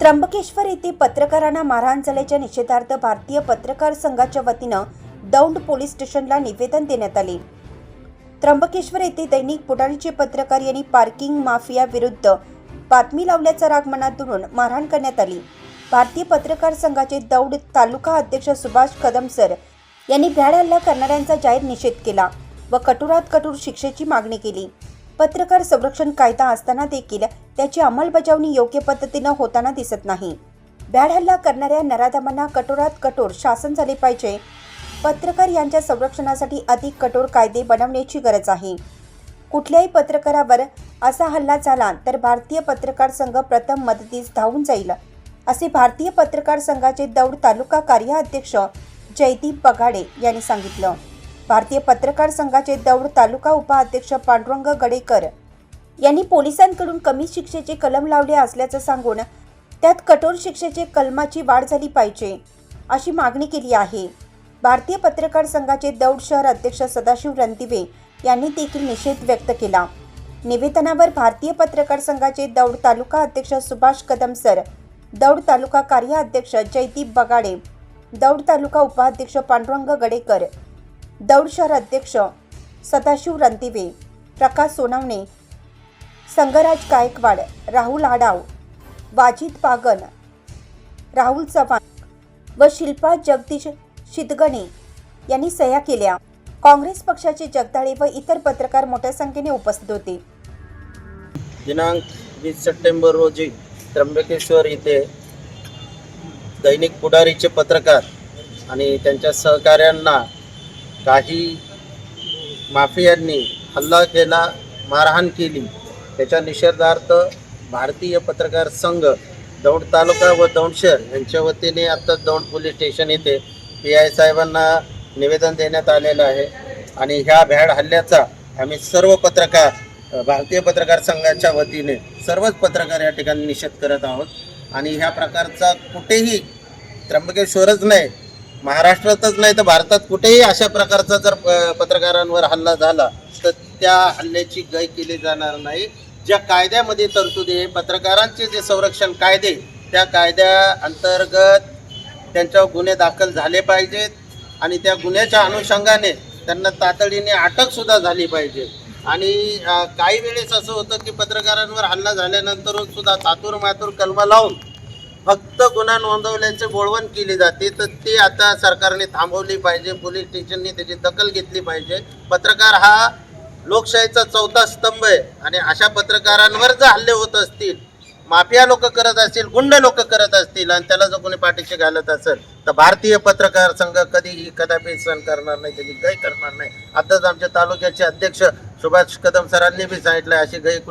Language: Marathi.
त्र्यंबकेश्वर येथे पत्रकारांना मारहाण झाल्याच्या निषेधार्थ भारतीय पत्रकार संघाच्या वतीनं दौंड पोलीस स्टेशनला निवेदन देण्यात आले. त्र्यंबकेश्वर येथे दैनिक पुढारीचे पत्रकार यांनी पार्किंग माफिया विरुद्ध बातमी लावल्याचा राग मनात धरून मारहाण करण्यात आली. भारतीय पत्रकार संघाचे दौंड तालुका अध्यक्ष सुभाष कदम सर यांनी भ्याड हल्ला करणाऱ्यांचा जाहीर निषेध केला व कठोरात कठोर शिक्षेची मागणी केली. पत्रकार संरक्षण कायदा असताना देखील त्याची अंमलबजावणी योग्य पद्धतीनं होताना दिसत नाही. भ्याड हल्ला करणाऱ्या नराधमांना कठोरात कठोर शासन झाले पाहिजे. पत्रकार यांच्या संरक्षणासाठी अधिक कठोर कायदे बनवण्याची गरज आहे. कुठल्याही पत्रकारावर असा हल्ला झाला तर भारतीय पत्रकार संघ प्रथम मदतीस धावून जाईल असे भारतीय पत्रकार संघाचे दौड तालुका कार्याध्यक्ष जयदीप बगाडे यांनी सांगितलं. भारतीय पत्रकार संघाचे दौड तालुका उपाध्यक्ष पांडुरंग गडेकर यांनी पोलिसांकडून कमी शिक्षेचे कलम लावले असल्याचं सांगून त्यात कठोर शिक्षेचे कलमाची वाढ झाली पाहिजे अशी मागणी केली आहे. भारतीय पत्रकार संघाचे दौड शहर अध्यक्ष सदाशिव रणदिवे यांनी देखील निषेध व्यक्त केला. निवेदनावर भारतीय पत्रकार संघाचे दौड तालुका अध्यक्ष सुभाष कदम सर दौड तालुका कार्याध्यक्ष जयदीप बगाडे दौड तालुका उपाध्यक्ष पांडुरंग गडेकर दौड शहर अध्यक्ष सदाशिव रणदिवे प्रकाश सोनवणे संगराज गायकवाड राहुल आडाव वाजिद पागन राहुल चव्हाण व शिल्पा जगदीश शिदगणे यांनी सह्या केल्या. काँग्रेस पक्षाचे जगदाळे व इतर पत्रकार मोठ्या संख्येने उपस्थित होते. दिनांक वीस सप्टेंबर रोजी त्र्यंबकेश्वर येथे दैनिक पुढारीचे पत्रकार आणि त्यांच्या सहकाऱ्यांना काही माफियांनी हल्ला केला मारहाण केली. त्याच्या निषेधार्थ भारतीय पत्रकार संघ दौंड तालुका व दौंड शहर यांच्या वतीने आत्ताच दौंड पोलीस स्टेशन येथे पी आय साहेबांना निवेदन देण्यात आलेलं आहे. आणि ह्या भ्याड हल्ल्याचा आम्ही सर्व पत्रकार भारतीय पत्रकार संघाच्या वतीने सर्वच पत्रकार या ठिकाणी निषेध करत आहोत. आणि ह्या प्रकारचा कुठेही त्र्यंबकेश्वरच नाही महाराष्ट्रातच नाही तर भारतात कुठेही अशा प्रकारचा जर प- पत्रकारांवर हल्ला झाला तर त्या हल्ल्याची गय केली जाणार नाही. ज्या कायद्यामध्ये तरतुदी आहे पत्रकारांचे जे संरक्षण कायदे त्या कायद्या अंतर्गत त्यांच्यावर गुन्हे दाखल झाले पाहिजेत आणि त्या गुन्ह्याच्या अनुषंगाने त्यांना तातडीने अटकसुद्धा झाली पाहिजे. आणि काही वेळेस असं होतं की पत्रकारांवर हल्ला झाल्यानंतर सुद्धा तातूर मातूर कलमा लावून फक्त गुन्हा नोंदवल्याचे बोळवण केली जाते तर ते आता सरकारने थांबवली पाहिजे पोलीस स्टेशनने त्याची दखल घेतली पाहिजे. पत्रकार हा लोकशाहीचा चौथा स्तंभ आहे. आणि अशा पत्रकारांवर जर हल्ले होत असतील माफिया लोक करत असतील गुंड लोक करत असतील आणि त्याला जर कोणी पाठीशी घालत असेल तर भारतीय पत्रकार संघ कधीही कदापि सहन करणार नाही त्याची गय करणार नाही. आताच आमच्या तालुक्याचे अध्यक्ष सुभाष कदम सरांनी बी सांगितलं अशी गय